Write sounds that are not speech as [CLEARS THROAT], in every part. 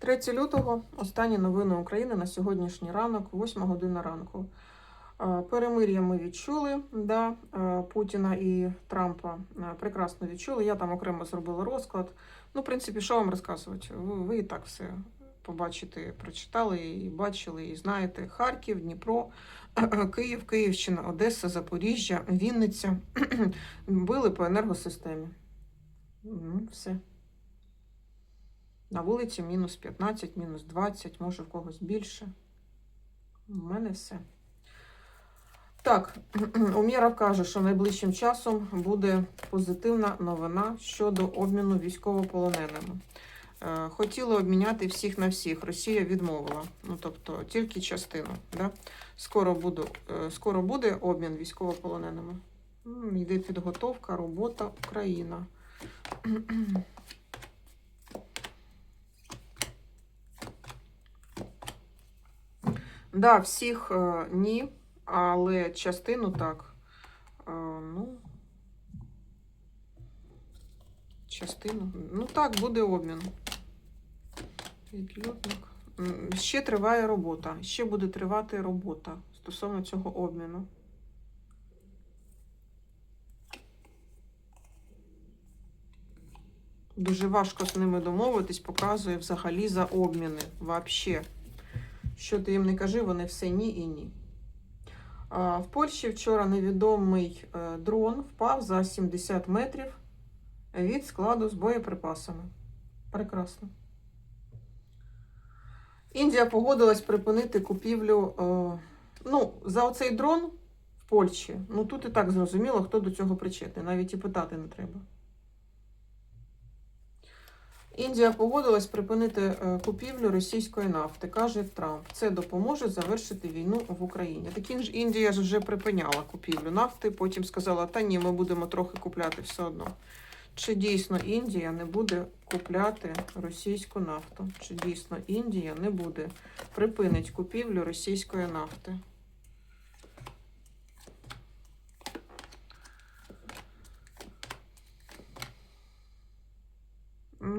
3 лютого останні новини України на сьогоднішній ранок, 8 година ранку. Е, Перемир'я ми відчули, да, е, Путіна і Трампа е, прекрасно відчули. Я там окремо зробила розклад. Ну, в принципі, що вам розказувати? Ви, ви і так все побачите, прочитали і бачили, і знаєте. Харків, Дніпро, [CLEARS THROAT] Київ, Київщина, Одеса, Запоріжжя, Вінниця [CLEARS THROAT] били по енергосистемі. Ну, все. На вулиці мінус 15, мінус 20, може в когось більше. У мене все. Так, [CLEARS THROAT] Умєров каже, що найближчим часом буде позитивна новина щодо обміну військовополоненими. Е, Хотіли обміняти всіх на всіх. Росія відмовила. Ну, тобто тільки частину. Да? Скоро, буду, е, скоро буде обмін військовополоненими. Йде підготовка, робота, Україна. [CLEARS THROAT] Да, всіх е, ні, але частину так. Е, ну, частину. Ну так, буде обмін. Відлюдник. Ще триває робота. Ще буде тривати робота стосовно цього обміну. Дуже важко з ними домовитись, показує взагалі за обміни. Вообще. Що ти їм не кажи, вони все ні і ні. В Польщі вчора невідомий е, дрон впав за 70 метрів від складу з боєприпасами. Прекрасно. Індія погодилась припинити купівлю. е, Ну, за оцей дрон в Польщі. Ну тут і так зрозуміло, хто до цього причетний. Навіть і питати не треба. Індія погодилась припинити е, купівлю російської нафти, каже Трамп. Це допоможе завершити війну в Україні. Так інж- Індія ж вже припиняла купівлю нафти, потім сказала, та ні, ми будемо трохи купляти все одно. Чи дійсно Індія не буде купляти російську нафту? Чи дійсно Індія не буде припинить купівлю російської нафти?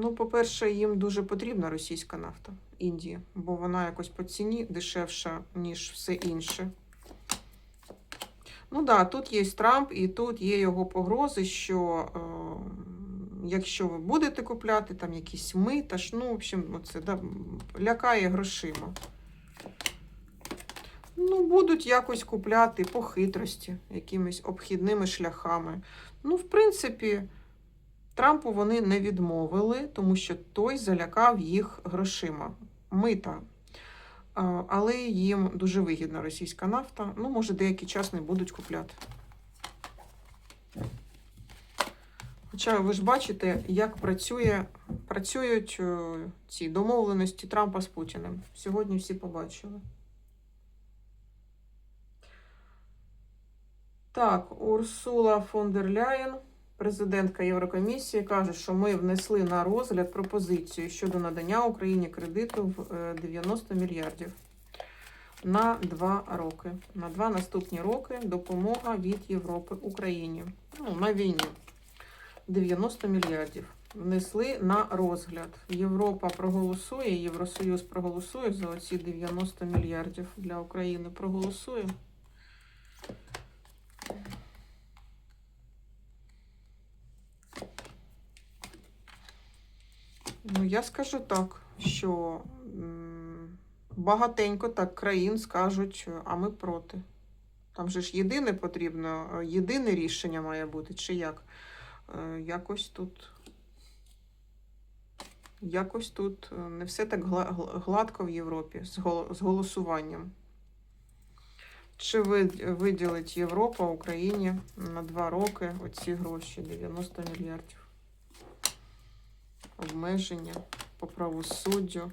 Ну, по-перше, їм дуже потрібна російська нафта Індії, бо вона якось по ціні дешевша, ніж все інше. Ну да, тут є Трамп, і тут є його погрози, що е, якщо ви будете купляти там якісь мита, ж, ну, в общем, оце, да, лякає грошима. Ну, будуть якось купляти по хитрості, якимись обхідними шляхами. Ну, в принципі. Трампу вони не відмовили, тому що той залякав їх грошима. Мита. Але їм дуже вигідна російська нафта. Ну, може, деякий час не будуть купляти. Хоча ви ж бачите, як працює, працюють е, ці домовленості Трампа з Путіним. Сьогодні всі побачили. Так, Урсула фон дер Ляєн. Президентка Єврокомісії каже, що ми внесли на розгляд пропозицію щодо надання Україні кредиту в е, 90 мільярдів на два роки. На два наступні роки допомога від Європи Україні. Ну, на війні 90 мільярдів. Внесли на розгляд. Європа проголосує, Євросоюз проголосує за оці 90 мільярдів для України. Проголосує. Ну, я скажу так, що багатенько так країн скажуть, а ми проти. Там же ж єдине потрібно, єдине рішення має бути, чи як? Е, Якось тут. Якось тут е, не все так гла- гла- гладко в Європі з голосуванням. Чи ви- виділить Європа Україні на два роки оці гроші 90 мільярдів? Обмеження по правосуддю.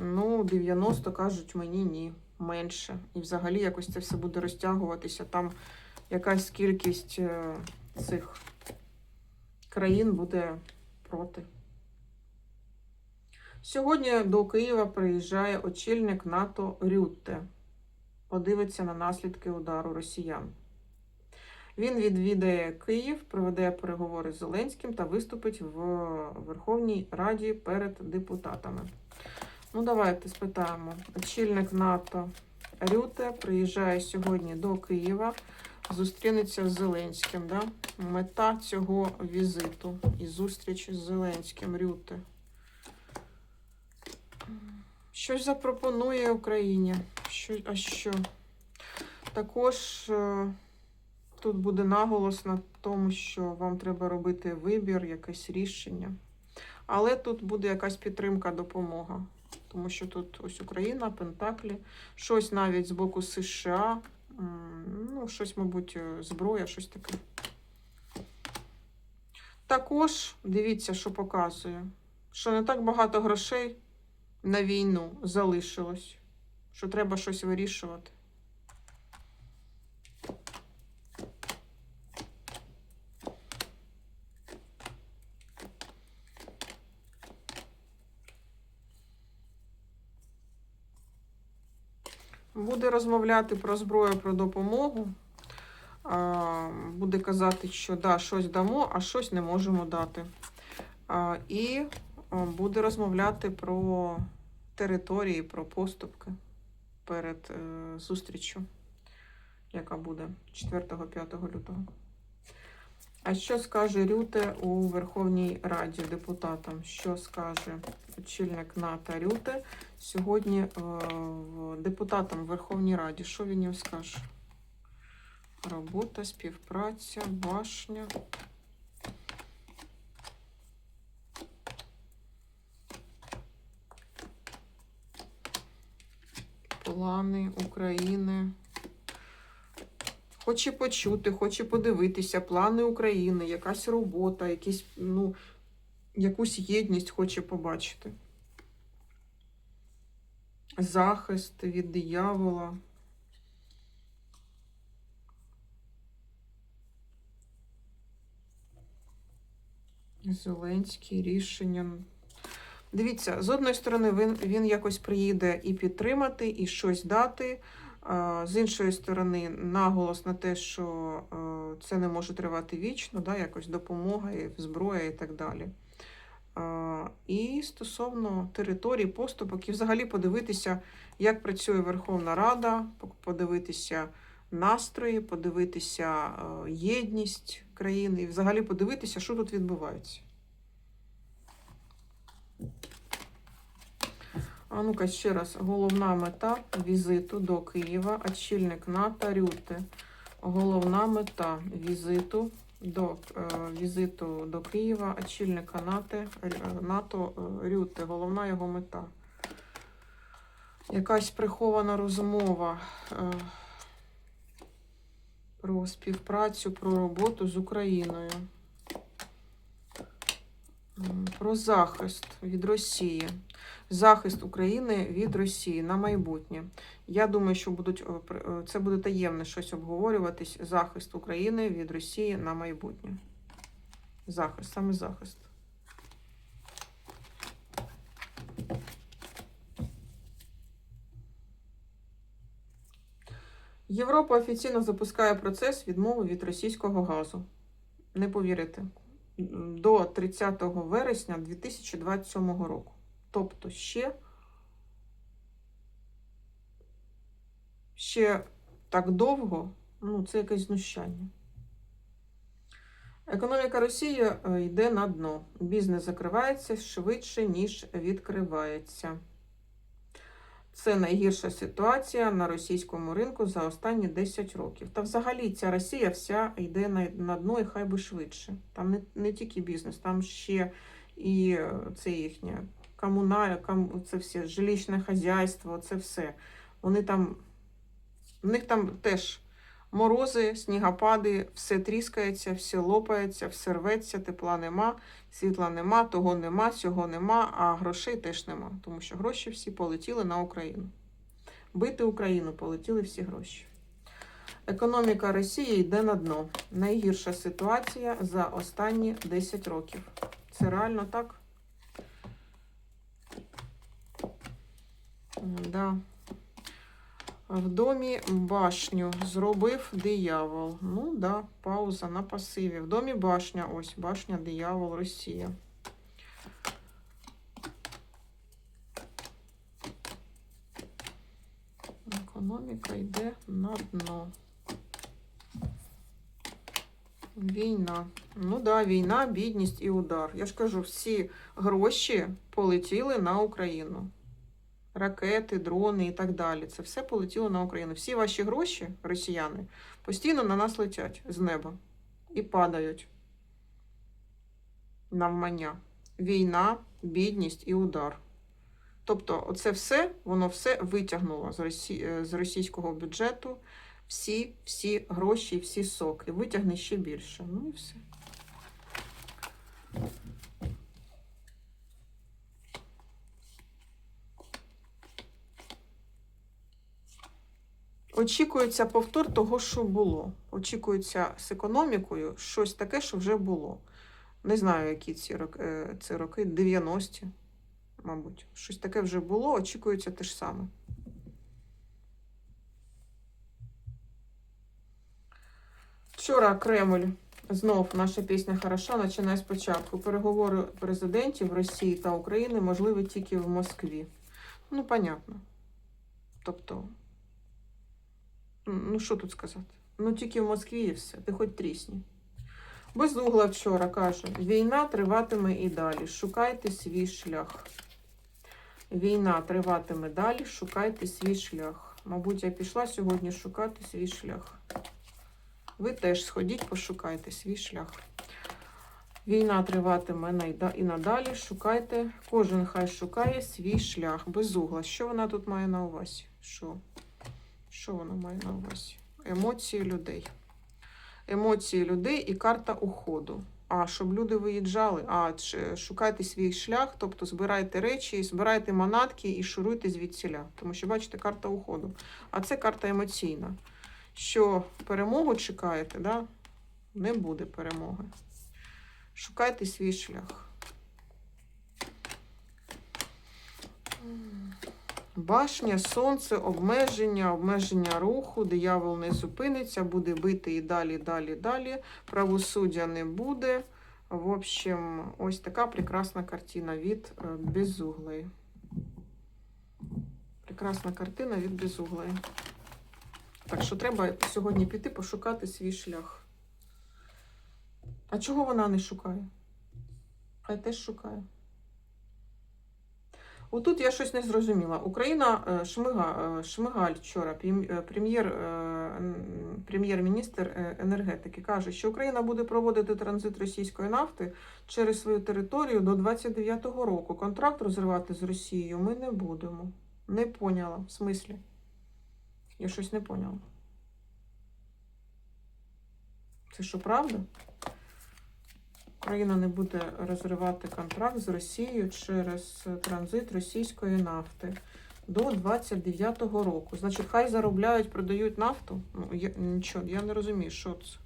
Ну, 90 кажуть мені ні, менше. І взагалі якось це все буде розтягуватися. Там якась кількість е, цих країн буде проти. Сьогодні до Києва приїжджає очільник НАТО Рютте. Подивиться на наслідки удару росіян. Він відвідає Київ, проведе переговори з Зеленським та виступить в Верховній Раді перед депутатами. Ну, давайте спитаємо. Очільник НАТО Рюте приїжджає сьогодні до Києва, зустрінеться з Зеленським. Да? Мета цього візиту і зустрічі з Зеленським Рюте. Щось запропонує Україні. Що, а що? Також е, тут буде наголос на тому, що вам треба робити вибір, якесь рішення. Але тут буде якась підтримка, допомога. Тому що тут ось Україна, Пентаклі, щось навіть з боку США, ну, щось, мабуть, е, зброя, щось таке. Також дивіться, що показує, що не так багато грошей на війну залишилось, що треба щось вирішувати. Буде розмовляти про зброю, про допомогу. Буде казати, що да, щось дамо, а щось не можемо дати. І буде розмовляти про території, про поступки перед зустріччю, зустрічю, яка буде 4-5 лютого. А що скаже Рюте у Верховній Раді депутатам? Що скаже очільник НАТО Рюте сьогодні е, депутатам в Верховній Раді? Що він їм скаже? Робота, співпраця, башня. Плани України. Хоче почути, хоче подивитися, плани України, якась робота, якісь, ну, якусь єдність хоче побачити. Захист від диявола. Зеленський рішення. Дивіться, з одної сторони, він, він якось приїде і підтримати, і щось дати. З іншої сторони, наголос на те, що е, це не може тривати вічно, да, якось допомога, і зброя і так далі. І стосовно територій, поступок, і взагалі подивитися, як працює Верховна Рада, по- подивитися настрої, подивитися е, єдність країни, і взагалі подивитися, що тут відбувається. А ну-ка ще раз. Головна мета візиту до Києва, очільник НАТО Рюте. Головна мета візиту до, е, візиту до Києва, очільника НАТО, е, НАТО е, Рюте. Головна його мета. Якась прихована розмова про співпрацю, про роботу з Україною. Про захист від Росії захист України від Росії на майбутнє. Я думаю, що будуть е, е, це буде таємне щось обговорюватись. Захист України від Росії на майбутнє. Захист, саме захист. Європа офіційно запускає процес відмови від російського газу. Не повірите. До 30 вересня 2027 року. Тобто ще, ще так довго, ну, це якесь знущання. Економіка Росії е, йде на дно. Бізнес закривається швидше, ніж відкривається. Це найгірша ситуація на російському ринку за останні 10 років. Та взагалі ця Росія вся йде на, на дно і хай би швидше. Там не, не тільки бізнес, там ще і е, це їхнє комуналь, ком, це все жилищне хазяйство, це все. Вони там, в них там теж морози, снігопади, все тріскається, все лопається, все рветься, тепла нема, світла нема, того нема, цього нема, а грошей теж нема, тому що гроші всі полетіли на Україну. Бити Україну полетіли всі гроші. Економіка Росії йде на дно. Найгірша ситуація за останні 10 років. Це реально так? Да. В домі башню зробив диявол. Ну да, пауза на пасиві. В домі башня, ось башня, диявол, Росія. Економіка йде на дно. Війна. Ну да, війна, бідність і удар. Я ж кажу, всі гроші полетіли на Україну. Ракети, дрони і так далі. Це все полетіло на Україну. Всі ваші гроші, росіяни, постійно на нас летять з неба і падають. Навмання. Війна, бідність і удар. Тобто, оце все, воно все витягнуло з, Росі... е, з російського бюджету всі, всі гроші, всі соки. Витягне ще більше. Ну і все. Очікується повтор того, що було. Очікується з економікою щось таке, що вже було. Не знаю, які ці роки, е, це роки, 90-ті, мабуть. Щось таке вже було, очікується те ж саме. Вчора Кремль, знов наша пісня хороша, починає спочатку. Переговори президентів Росії та України можливі тільки в Москві. Ну, понятно. Тобто, ну що тут сказати? Ну, тільки в Москві і все. Ти хоч трісні. Безугла вчора каже: війна триватиме і далі. Шукайте свій шлях. Війна триватиме далі, шукайте свій шлях. Мабуть, я пішла сьогодні шукати свій шлях. Ви теж сходіть, пошукайте свій шлях. Війна триватиме і надалі. Шукайте, кожен хай шукає свій шлях. Безугла. Що вона тут має на увазі? Що? Що вона має на увазі? Емоції людей. Емоції людей і карта уходу. А щоб люди виїжджали, а шукайте свій шлях, тобто збирайте речі, збирайте манатки і шуруйте звідсіля. Тому що, бачите, карта уходу. А це карта емоційна. Що перемогу чекаєте, да? не буде перемоги. Шукайте свій шлях. Башня, сонце, обмеження, обмеження руху, диявол не зупиниться, буде бити і далі, далі, далі. Правосуддя не буде. В общем, ось така прекрасна картина від е, безуглої. Прекрасна картина від безуглої. Так що треба сьогодні піти пошукати свій шлях. А чого вона не шукає? Хай теж шукає. Отут я щось не зрозуміла. Україна е, Шмига, е, Шмигаль вчора, е, прем'єр-міністр енергетики, каже, що Україна буде проводити транзит російської нафти через свою територію до 29-го року. Контракт розривати з Росією ми не будемо. Не поняла. В смислі? Я щось не поняла. Це що, правда? Україна не буде розривати контракт з Росією через транзит російської нафти до 29-го року. Значить, хай заробляють, продають нафту. Ну, я, нічого, я не розумію, що це.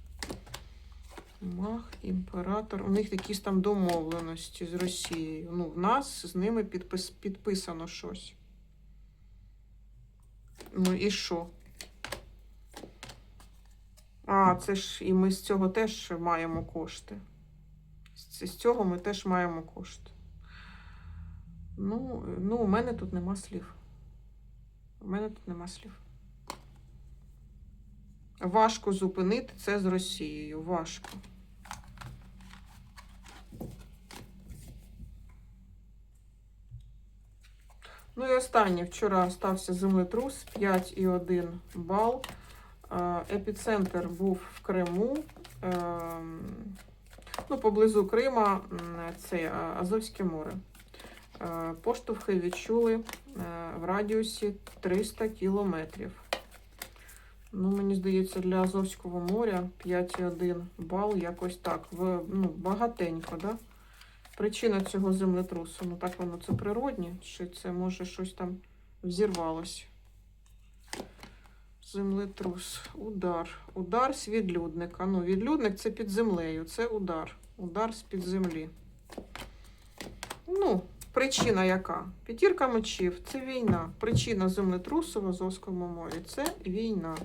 Мах, імператор. У них якісь там домовленості з Росією. Ну, в нас з ними підпис, підписано щось. Ну і що? А, це ж і ми з цього теж маємо кошти. З цього ми теж маємо кошти. Ну, ну, у мене тут нема слів. У мене тут нема слів. Важко зупинити це з Росією. Важко. Ну і останнє. Вчора стався землетрус 5,1 бал. Е, Епіцентр був в Криму. Ну, поблизу Крима це е, Азовське море. Поштовхи відчули е, в радіусі 300 кілометрів. Ну, мені здається, для Азовського моря 5,1 бал якось так. В, ну, багатенько, да? Причина цього землетрусу. Ну, так воно це природні, чи це може щось там взірвалося. Землетрус, удар. Удар з відлюдника. Ну, відлюдник це під землею, це удар. Удар з-під землі. Ну, Причина яка? П'ятірка мечів це війна. Причина землетрусу в Азовському морі це війна.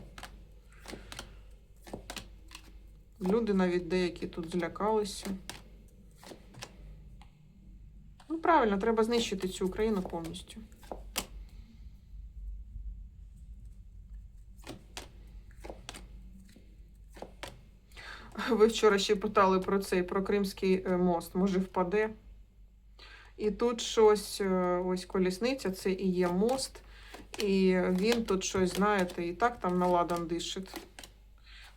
Люди навіть деякі тут злякалися. Ну, правильно, треба знищити цю Україну повністю. Ви вчора ще питали про цей, про Кримський е, мост. Може впаде? І тут щось, е, ось колісниця, це і є мост, і він тут щось, знаєте, і так там наладан дишить.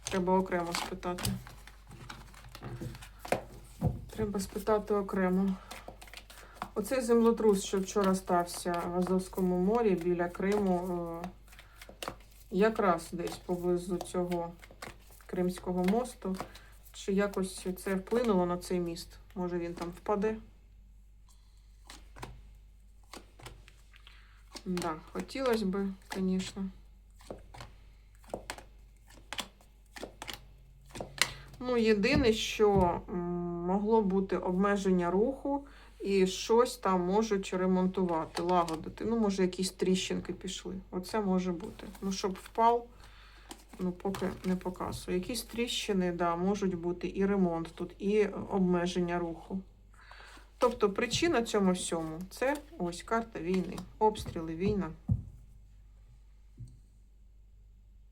Треба окремо спитати. Треба спитати окремо. Оцей землетрус, що вчора стався в Азовському морі біля Криму, е, якраз десь поблизу цього Кримського мосту. Чи якось це вплинуло на цей міст? Може він там впаде? Да, хотілося б, звісно. Ну, єдине, що могло бути обмеження руху і щось там можуть ремонтувати, лагодити. Ну, може, якісь тріщинки пішли. Оце може бути. Ну, щоб впав, ну, поки не показую. Якісь тріщини, да, можуть бути і ремонт тут, і обмеження руху. Тобто причина цьому всьому це ось карта війни, обстріли, війна.